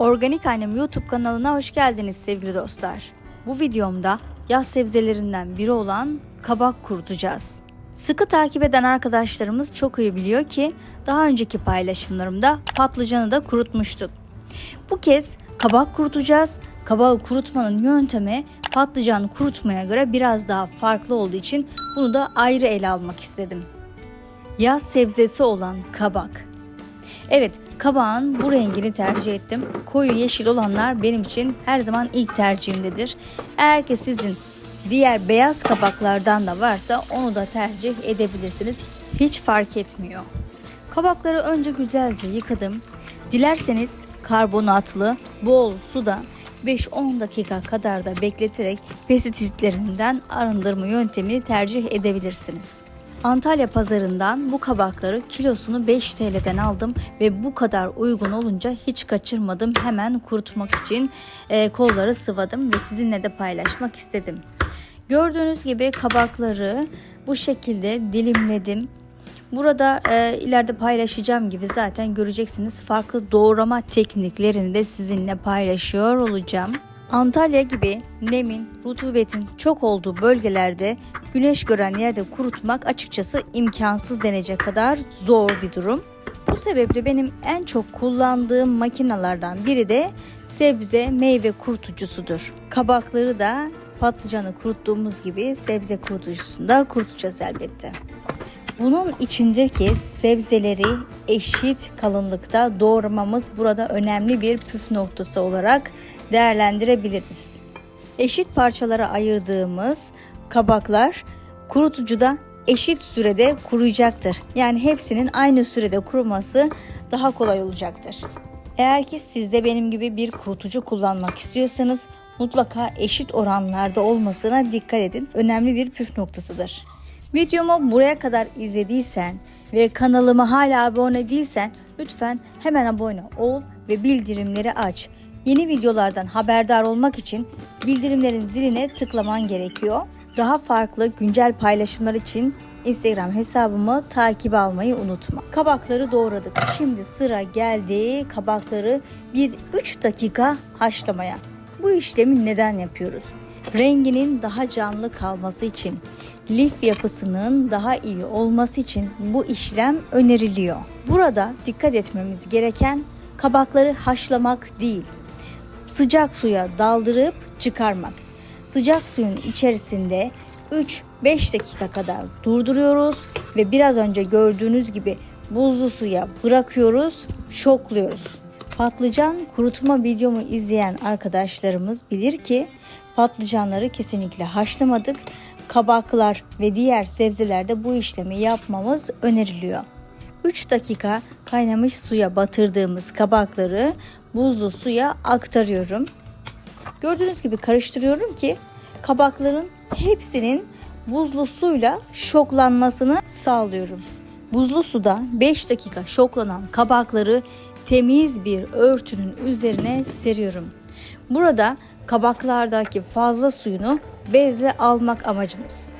Organik Annem YouTube kanalına hoş geldiniz sevgili dostlar. Bu videomda yaz sebzelerinden biri olan kabak kurutacağız. Sıkı takip eden arkadaşlarımız çok iyi biliyor ki daha önceki paylaşımlarımda patlıcanı da kurutmuştuk. Bu kez kabak kurutacağız. Kabağı kurutmanın yöntemi patlıcanı kurutmaya göre biraz daha farklı olduğu için bunu da ayrı ele almak istedim. Yaz sebzesi olan kabak. Evet, kabağın bu rengini tercih ettim. Koyu yeşil olanlar benim için her zaman ilk tercihimdedir. Eğer ki sizin diğer beyaz kabaklardan da varsa onu da tercih edebilirsiniz. Hiç fark etmiyor. Kabakları önce güzelce yıkadım. Dilerseniz karbonatlı bol suda 5-10 dakika kadar da bekleterek pestisitlerinden arındırma yöntemini tercih edebilirsiniz. Antalya pazarından bu kabakları kilosunu 5 TL'den aldım ve bu kadar uygun olunca hiç kaçırmadım. Hemen kurutmak için e, kolları sıvadım ve sizinle de paylaşmak istedim. Gördüğünüz gibi kabakları bu şekilde dilimledim. Burada e, ileride paylaşacağım gibi zaten göreceksiniz farklı doğrama tekniklerini de sizinle paylaşıyor olacağım. Antalya gibi nemin, rutubetin çok olduğu bölgelerde güneş gören yerde kurutmak açıkçası imkansız denecek kadar zor bir durum. Bu sebeple benim en çok kullandığım makinalardan biri de sebze meyve kurutucusudur. Kabakları da patlıcanı kuruttuğumuz gibi sebze kurutucusunda kurutacağız elbette. Bunun içindeki sebzeleri eşit kalınlıkta doğramamız burada önemli bir püf noktası olarak değerlendirebiliriz. Eşit parçalara ayırdığımız kabaklar kurutucuda eşit sürede kuruyacaktır. Yani hepsinin aynı sürede kuruması daha kolay olacaktır. Eğer ki siz de benim gibi bir kurutucu kullanmak istiyorsanız mutlaka eşit oranlarda olmasına dikkat edin. Önemli bir püf noktasıdır. Videomu buraya kadar izlediysen ve kanalıma hala abone değilsen lütfen hemen abone ol ve bildirimleri aç. Yeni videolardan haberdar olmak için bildirimlerin ziline tıklaman gerekiyor. Daha farklı güncel paylaşımlar için Instagram hesabımı takip almayı unutma. Kabakları doğradık. Şimdi sıra geldi kabakları bir 3 dakika haşlamaya. Bu işlemi neden yapıyoruz? Renginin daha canlı kalması için, lif yapısının daha iyi olması için bu işlem öneriliyor. Burada dikkat etmemiz gereken kabakları haşlamak değil, sıcak suya daldırıp çıkarmak. Sıcak suyun içerisinde 3-5 dakika kadar durduruyoruz ve biraz önce gördüğünüz gibi buzlu suya bırakıyoruz, şokluyoruz. Patlıcan kurutma videomu izleyen arkadaşlarımız bilir ki patlıcanları kesinlikle haşlamadık. Kabaklar ve diğer sebzelerde bu işlemi yapmamız öneriliyor. 3 dakika kaynamış suya batırdığımız kabakları buzlu suya aktarıyorum. Gördüğünüz gibi karıştırıyorum ki kabakların hepsinin buzlu suyla şoklanmasını sağlıyorum. Buzlu suda 5 dakika şoklanan kabakları temiz bir örtünün üzerine seriyorum. Burada kabaklardaki fazla suyunu bezle almak amacımız.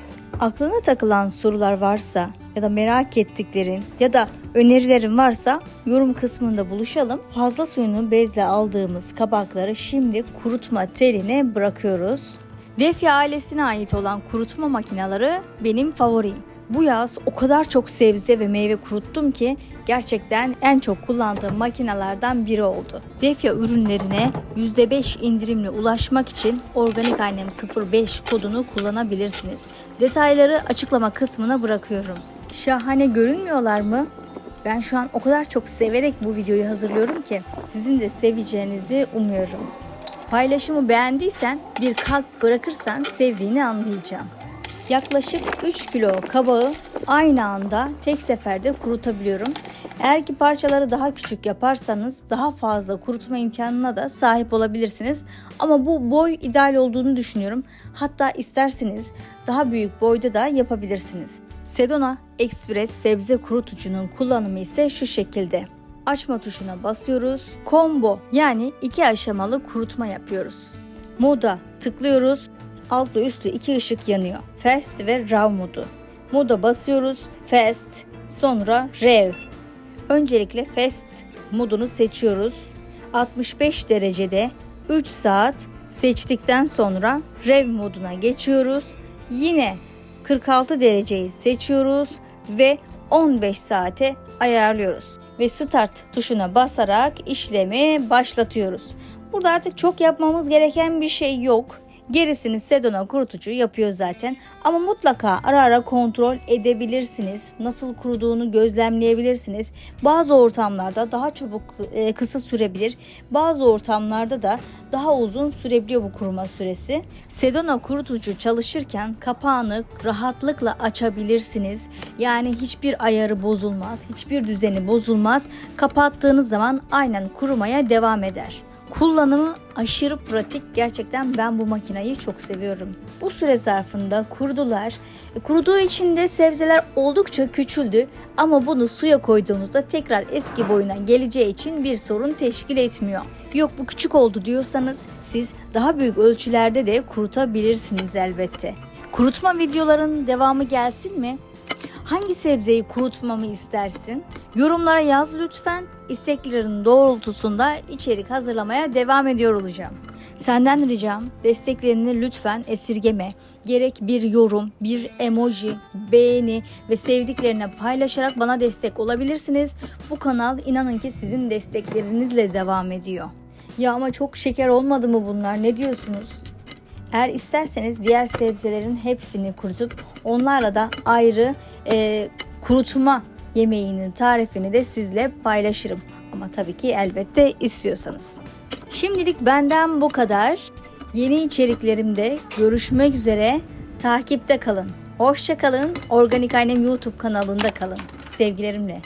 Aklına takılan sorular varsa ya da merak ettiklerin ya da önerilerin varsa yorum kısmında buluşalım. Fazla suyunu bezle aldığımız kabakları şimdi kurutma teline bırakıyoruz. Defya ailesine ait olan kurutma makineleri benim favorim. Bu yaz o kadar çok sebze ve meyve kuruttum ki gerçekten en çok kullandığım makinelerden biri oldu. Defya ürünlerine %5 indirimle ulaşmak için Organik Annem 05 kodunu kullanabilirsiniz. Detayları açıklama kısmına bırakıyorum. Şahane görünmüyorlar mı? Ben şu an o kadar çok severek bu videoyu hazırlıyorum ki sizin de seveceğinizi umuyorum. Paylaşımı beğendiysen bir kalp bırakırsan sevdiğini anlayacağım. Yaklaşık 3 kilo kabağı aynı anda tek seferde kurutabiliyorum. Eğer ki parçaları daha küçük yaparsanız daha fazla kurutma imkanına da sahip olabilirsiniz. Ama bu boy ideal olduğunu düşünüyorum. Hatta isterseniz daha büyük boyda da yapabilirsiniz. Sedona Express sebze kurutucunun kullanımı ise şu şekilde. Açma tuşuna basıyoruz. Combo yani iki aşamalı kurutma yapıyoruz. Moda tıklıyoruz. Altlı üstlü iki ışık yanıyor. Fast ve RAW modu. Moda basıyoruz. Fast sonra RAW. Öncelikle Fast modunu seçiyoruz. 65 derecede 3 saat seçtikten sonra rev moduna geçiyoruz. Yine 46 dereceyi seçiyoruz ve 15 saate ayarlıyoruz. Ve start tuşuna basarak işlemi başlatıyoruz. Burada artık çok yapmamız gereken bir şey yok. Gerisini Sedona kurutucu yapıyor zaten. Ama mutlaka ara ara kontrol edebilirsiniz. Nasıl kuruduğunu gözlemleyebilirsiniz. Bazı ortamlarda daha çabuk e, kısa sürebilir. Bazı ortamlarda da daha uzun sürebiliyor bu kuruma süresi. Sedona kurutucu çalışırken kapağını rahatlıkla açabilirsiniz. Yani hiçbir ayarı bozulmaz, hiçbir düzeni bozulmaz. Kapattığınız zaman aynen kurumaya devam eder. Kullanımı aşırı pratik. Gerçekten ben bu makinayı çok seviyorum. Bu süre zarfında kurudular. E, Kuruduğu için de sebzeler oldukça küçüldü ama bunu suya koyduğumuzda tekrar eski boyuna geleceği için bir sorun teşkil etmiyor. Yok bu küçük oldu diyorsanız siz daha büyük ölçülerde de kurutabilirsiniz elbette. Kurutma videoların devamı gelsin mi? Hangi sebzeyi kurutmamı istersin? Yorumlara yaz lütfen. İsteklerin doğrultusunda içerik hazırlamaya devam ediyor olacağım. Senden ricam desteklerini lütfen esirgeme. Gerek bir yorum, bir emoji, beğeni ve sevdiklerine paylaşarak bana destek olabilirsiniz. Bu kanal inanın ki sizin desteklerinizle devam ediyor. Ya ama çok şeker olmadı mı bunlar? Ne diyorsunuz? Eğer isterseniz diğer sebzelerin hepsini kurutup onlarla da ayrı e, kurutma yemeğinin tarifini de sizle paylaşırım. Ama tabii ki elbette istiyorsanız. Şimdilik benden bu kadar. Yeni içeriklerimde görüşmek üzere. Takipte kalın. Hoşça kalın. Organik Annem YouTube kanalında kalın. Sevgilerimle.